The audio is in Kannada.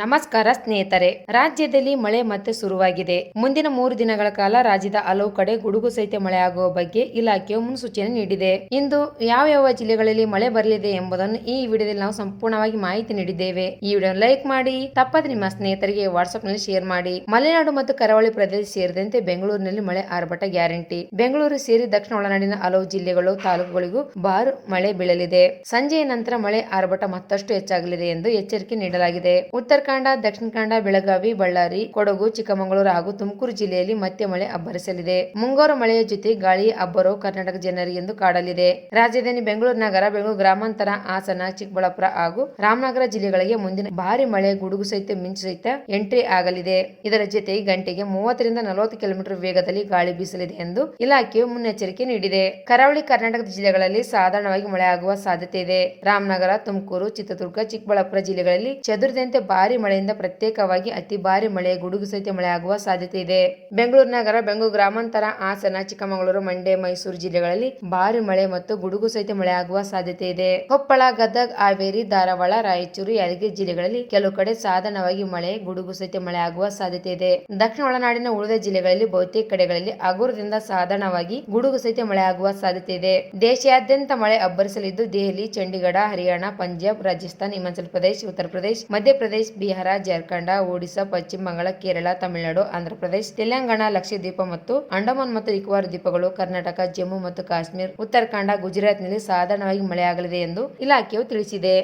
ನಮಸ್ಕಾರ ಸ್ನೇಹಿತರೆ. ರಾಜ್ಯದಲ್ಲಿ ಮಳೆ ಮತ್ತೆ ಶುರುವಾಗಿದೆ ಮುಂದಿನ ಮೂರು ದಿನಗಳ ಕಾಲ ರಾಜ್ಯದ ಹಲವು ಕಡೆ ಗುಡುಗು ಸಹಿತ ಮಳೆ ಆಗುವ ಬಗ್ಗೆ ಇಲಾಖೆಯು ಮುನ್ಸೂಚನೆ ನೀಡಿದೆ. ಇಂದು ಯಾವ ಯಾವ ಜಿಲ್ಲೆಗಳಲ್ಲಿ ಮಳೆ ಬರಲಿದೆ ಎಂಬುದನ್ನು ಈ ವಿಡಿಯೋದಲ್ಲಿ ನಾವು ಸಂಪೂರ್ಣವಾಗಿ ಮಾಹಿತಿ ನೀಡಿದ್ದೇವೆ. ಈ ವಿಡಿಯೋ ಲೈಕ್ ಮಾಡಿ, ತಪ್ಪದೆ ನಿಮ್ಮ ಸ್ನೇಹಿತರಿಗೆ ವಾಟ್ಸ್ಆಪ್ನಲ್ಲಿ ಶೇರ್ ಮಾಡಿ. ಮಲೆನಾಡು ಮತ್ತು ಕರಾವಳಿ ಪ್ರದೇಶ ಸೇರಿದಂತೆ ಬೆಂಗಳೂರಿನಲ್ಲಿ ಮಳೆ ಆರ್ಭಟ ಗ್ಯಾರಂಟಿ. ಬೆಂಗಳೂರು ಸೇರಿ ದಕ್ಷಿಣ ಒಳನಾಡಿನ ಹಲವು ಜಿಲ್ಲೆಗಳು, ತಾಲೂಕುಗಳಿಗೂ ಬಾರು ಮಳೆ ಬೀಳಲಿದೆ. ಸಂಜೆಯ ನಂತರ ಮಳೆ ಆರ್ಭಟ ಮತ್ತಷ್ಟು ಹೆಚ್ಚಾಗಲಿದೆ ಎಂದು ಎಚ್ಚರಿಕೆ ನೀಡಲಾಗಿದೆ. ಉತ್ತರ ಕನ್ನಡ ದಕ್ಷಿಣ ಕನ್ನಡ, ಬೆಳಗಾವಿ, ಬಳ್ಳಾರಿ, ಕೊಡಗು, ಚಿಕ್ಕಮಗಳೂರು ಹಾಗೂ ತುಮಕೂರು ಜಿಲ್ಲೆಯಲ್ಲಿ ಮತ್ತೆ ಮಳೆ ಅಬ್ಬರಿಸಲಿದೆ. ಮುಂಗಾರು ಮಳೆಯ ಜೊತೆ ಗಾಳಿ ಅಬ್ಬರು ಕರ್ನಾಟಕ ಜನರಿಗೆ ಎಂದು ಕಾಡಲಿದೆ. ರಾಜಧಾನಿ ಬೆಂಗಳೂರು ನಗರ, ಬೆಂಗಳೂರು ಗ್ರಾಮಾಂತರ ಹಾಸನ, ಚಿಕ್ಕಬಳ್ಳಾಪುರ ಹಾಗೂ ರಾಮನಗರ ಜಿಲ್ಲೆಗಳಿಗೆ ಮುಂದಿನ ಭಾರಿ ಮಳೆ ಗುಡುಗು ಸಹಿತ ಮಿಂಚು ಸಹಿತ ಎಂಟ್ರಿ ಆಗಲಿದೆ. ಇದರ ಜೊತೆ ಗಂಟೆಗೆ ಮೂವತ್ತರಿಂದ ನಲವತ್ತು ಕಿಲೋಮೀಟರ್ ವೇಗದಲ್ಲಿ ಗಾಳಿ ಬೀಸಲಿದೆ ಎಂದು ಇಲಾಖೆಯು ಮುನ್ನೆಚ್ಚರಿಕೆ ನೀಡಿದೆ. ಕರಾವಳಿ ಕರ್ನಾಟಕದ ಜಿಲ್ಲೆಗಳಲ್ಲಿ ಸಾಧಾರಣವಾಗಿ ಮಳೆ ಆಗುವ ಸಾಧ್ಯತೆ ಇದೆ. ರಾಮನಗರ, ತುಮಕೂರು, ಚಿತ್ರದುರ್ಗ, ಚಿಕ್ಕಬಳ್ಳಾಪುರ ಜಿಲ್ಲೆಗಳಲ್ಲಿ ಚದುರಿದಂತೆ ಭಾರಿ ಮಳೆಯಿಂದ ಪ್ರತ್ಯೇಕವಾಗಿ ಅತಿ ಭಾರಿ ಮಳೆ, ಗುಡುಗು ಸಹಿತ ಮಳೆ ಆಗುವ ಸಾಧ್ಯತೆ ಇದೆ. ಬೆಂಗಳೂರು ನಗರ, ಬೆಂಗಳೂರು ಗ್ರಾಮಾಂತರ ಹಾಸನ, ಚಿಕ್ಕಮಗಳೂರು, ಮಂಡ್ಯ, ಮೈಸೂರು ಜಿಲ್ಲೆಗಳಲ್ಲಿ ಭಾರಿ ಮಳೆ ಮತ್ತು ಗುಡುಗು ಸಹಿತ ಮಳೆ ಆಗುವ ಸಾಧ್ಯತೆ ಇದೆ. ಕೊಪ್ಪಳ, ಗದಗ್, ಹಾವೇರಿ, ಧಾರವಾಡ, ರಾಯಚೂರು, ಯಾದಗಿರಿ ಜಿಲ್ಲೆಗಳಲ್ಲಿ ಕೆಲವು ಕಡೆ ಸಾಧಾರಣವಾಗಿ ಮಳೆ, ಗುಡುಗು ಸಹಿತ ಮಳೆ ಆಗುವ ಸಾಧ್ಯತೆ ಇದೆ. ದಕ್ಷಿಣ ಒಳನಾಡಿನ ಉಳಿದ ಜಿಲ್ಲೆಗಳಲ್ಲಿ ಬಹುತೇಕ ಕಡೆಗಳಲ್ಲಿ ಹಗುರದಿಂದ ಸಾಧಾರಣವಾಗಿ ಗುಡುಗು ಸಹಿತ ಮಳೆ ಆಗುವ ಸಾಧ್ಯತೆ ಇದೆ. ದೇಶಾದ್ಯಂತ ಮಳೆ ಅಬ್ಬರಿಸಲಿದ್ದು ದೆಹಲಿ, ಚಂಡೀಗಢ, ಹರಿಯಾಣ, ಪಂಜಾಬ್, ರಾಜಸ್ಥಾನ, ಹಿಮಾಚಲ ಪ್ರದೇಶ, ಉತ್ತರ ಪ್ರದೇಶ ಮಧ್ಯಪ್ರದೇಶ ಬಿಹಾರ, ಜಾರ್ಖಂಡ, ಒಡಿಶಾ, ಪಶ್ಚಿಮ ಬಂಗಾಳ, ಕೇರಳ, ತಮಿಳುನಾಡು, ಆಂಧ್ರಪ್ರದೇಶ, ತೆಲಂಗಾಣ, ಲಕ್ಷದ್ವೀಪ ಮತ್ತು ಅಂಡಮಾನ್ ಮತ್ತು ನಿಕೋಬಾರ್ ದ್ವೀಪಗಳು ಕರ್ನಾಟಕ, ಜಮ್ಮು ಮತ್ತು ಕಾಶ್ಮೀರ, ಉತ್ತರಾಖಂಡ, ಗುಜರಾತ್ನಲ್ಲಿ ಸಾಧಾರಣವಾಗಿ ಮಳೆಯಾಗಲಿದೆ ಎಂದು ಇಲಾಖೆಯು ತಿಳಿಸಿದೆ.